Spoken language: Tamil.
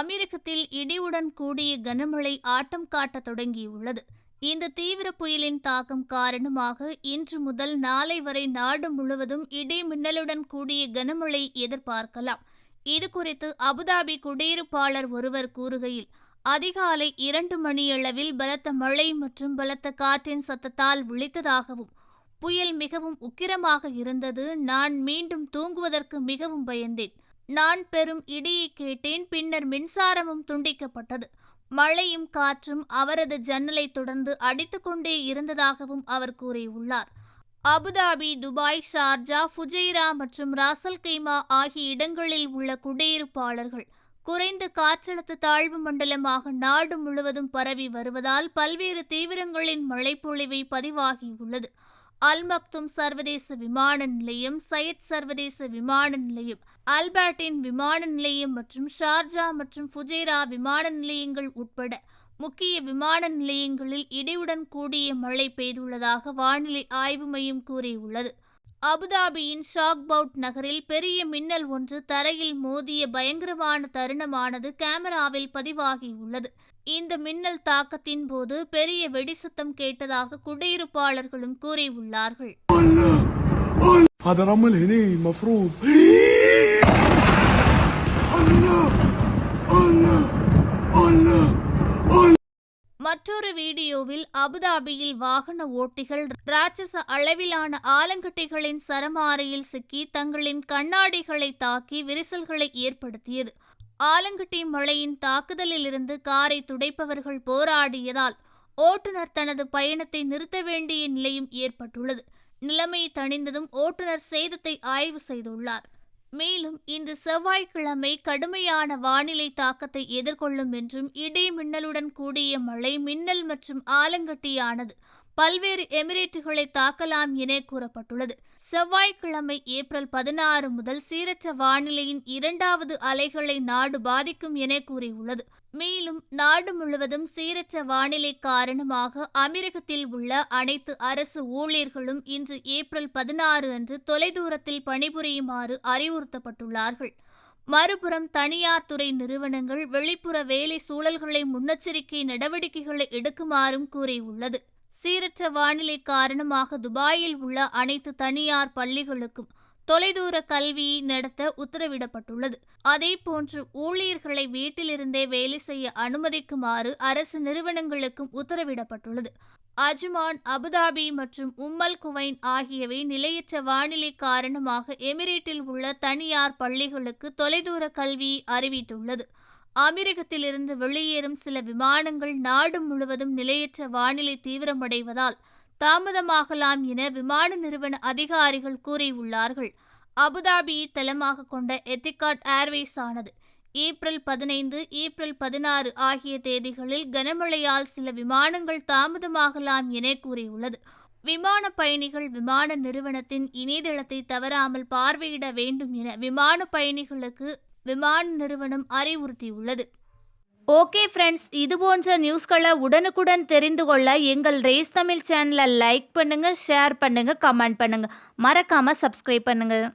அமெரிக்கத்தில் இடியுடன் கூடிய கனமழை ஆட்டம் காட்டத் தொடங்கியுள்ளது. இந்த தீவிர புயலின் தாக்கம் காரணமாக இன்று முதல் நாளை வரை நாடு முழுவதும் இடி மின்னலுடன் கூடிய கனமழை எதிர்பார்க்கலாம். இது குறித்து அபுதாபி குடியிருப்பாளர் ஒருவர் கூறுகையில் அதிகாலை இரண்டு மணியளவில் பலத்த மழை மற்றும் பலத்த காற்றின் சத்தத்தால் விழித்ததாகவும் புயல் மிகவும் உக்கிரமாக இருந்தது. நான் மீண்டும் தூங்குவதற்கு மிகவும் பயந்தேன். நான் பெரும் இடியை கேட்டேன் பின்னர் மின்சாரமும் துண்டிக்கப்பட்டது. மழையும் காற்றும் அவரது ஜன்னலை தொடர்ந்து அடித்துக்கொண்டே இருந்ததாகவும் அவர் கூறியுள்ளார். அபுதாபி துபாய் ஷார்ஜா ஃபுஜைரா மற்றும் ராசல் கைமா ஆகிய இடங்களில் உள்ள குடியிருப்பாளர்கள் குறைந்த காற்றழுத்த தாழ்வு மண்டலமாக நாடு முழுவதும் பரவி வருவதால் பல்வேறு தீவிரங்களின் மழைப்பொழிவை பதிவாகியுள்ளது. அல் மக்தும் சர்வதேச விமான நிலையம் சையத் சர்வதேச விமான நிலையம் அல்பர்டின் விமான நிலையம் மற்றும் ஷார்ஜா மற்றும் ஃபுஜைரா விமான நிலையங்கள் உட்பட முக்கிய விமான நிலையங்களில் இடியுடன் கூடிய மழை பெய்துள்ளதாக வானிலை ஆய்வு மையம் கூறியுள்ளது. அபுதாபியின் ஷாக்பவுட் நகரில் பெரிய மின்னல் ஒன்று தரையில் மோதிய பயங்கரமான தருணமானது கேமராவில் பதிவாகியுள்ளது. இந்த மின்னல் தாக்கத்தின் போது பெரிய வெடிசத்தம் கேட்டதாக குடியிருப்பாளர்களும் கூறியுள்ளார்கள். வீடியோவில் அபுதாபியில் வாகன ஓட்டிகள் ராட்சச அளவிலான ஆலங்கட்டிகளின் சரமாரியில் சிக்கி தங்களின் கண்ணாடிகளை தாக்கி விரிசல்களை ஏற்படுத்தியது. ஆலங்கட்டி மழையின் தாக்குதலிலிருந்து காரை துடைப்பவர்கள் போராடியதால் ஓட்டுநர் தனது பயணத்தை நிறுத்த வேண்டிய நிலையும் ஏற்பட்டுள்ளது. நிலைமை தணிந்ததும் ஓட்டுநர் சேதத்தை ஆய்வு செய்துள்ளார். மேலும் இன்று செவ்வாய்க்கிழமை கடுமையான வானிலை தாக்கத்தை எதிர்கொள்ளும் என்றும் இடி மின்னலுடன் கூடிய மழை மின்னல் மற்றும் ஆலங்கட்டியானது பல்வேறு எமிரேட்டுகளை தாக்கலாம் என கூறப்பட்டுள்ளது. செவ்வாய்க்கிழமை ஏப்ரல் பதினாறு முதல் சீரற்ற வானிலையின் இரண்டாவது அலைகளை நாடு பாதிக்கும் என கூறியுள்ளது. மேலும் நாடு முழுவதும் சீரற்ற வானிலை காரணமாக அமெரிக்கத்தில் உள்ள அனைத்து அரசு ஊழியர்களும் இன்று ஏப்ரல் பதினாறு அன்று தொலைதூரத்தில் பணிபுரியுமாறு அறிவுறுத்தப்பட்டுள்ளார்கள். மறுபுறம் தனியார் துறை நிறுவனங்கள் வெளிப்புற வேலை சூழல்களை முன்னெச்சரிக்கை நடவடிக்கைகளை எடுக்குமாறும் கூறியுள்ளது. சீரற்ற வானிலை காரணமாக துபாயில் உள்ள அனைத்து தனியார் பள்ளிகளுக்கும் தொலைதூர கல்வியை நடத்த உத்தரவிடப்பட்டுள்ளது. அதேபோன்று ஊழியர்களை வீட்டிலிருந்தே வேலை செய்ய அனுமதிக்குமாறு அரசு நிறுவனங்களுக்கும் உத்தரவிடப்பட்டுள்ளது. அஜ்மான் அபுதாபி மற்றும் உம்மல் குவைன் ஆகியவை நிலையற்ற வானிலை காரணமாக எமிரேட்டில் உள்ள தனியார் பள்ளிகளுக்கு தொலைதூர கல்வியை அறிவித்துள்ளது. அமீரகத்திலிருந்து வெளியேறும் சில விமானங்கள் நாடு முழுவதும் நிலையற்ற வானிலை தீவிரமடைவதால் தாமதமாகலாம் என விமான நிறுவன அதிகாரிகள் கூறியுள்ளார்கள். அபுதாபியை தளமாக கொண்ட எத்திகாட் ஏர்வேஸ் ஆனது ஏப்ரல் பதினைந்து ஏப்ரல் பதினாறு ஆகிய தேதிகளில் கனமழையால் சில விமானங்கள் தாமதமாகலாம் என கூறியுள்ளது. விமான பயணிகள் விமான நிறுவனத்தின் இணையதளத்தை தவறாமல் பார்வையிட வேண்டும் என விமான பயணிகளுக்கு விமான நிறுவனம் அறிவுறுத்தியுள்ளது. ஓகே ஃப்ரெண்ட்ஸ் இது போன்ற நியூஸ்களை உடனுக்குடன் தெரிந்து கொள்ள எங்கள் ரேஸ் தமிழ் சேனலை லைக் பண்ணுங்கள் ஷேர் பண்ணுங்கள் கமெண்ட் பண்ணுங்கள் மறக்காமல் சப்ஸ்கிரைப் பண்ணுங்கள்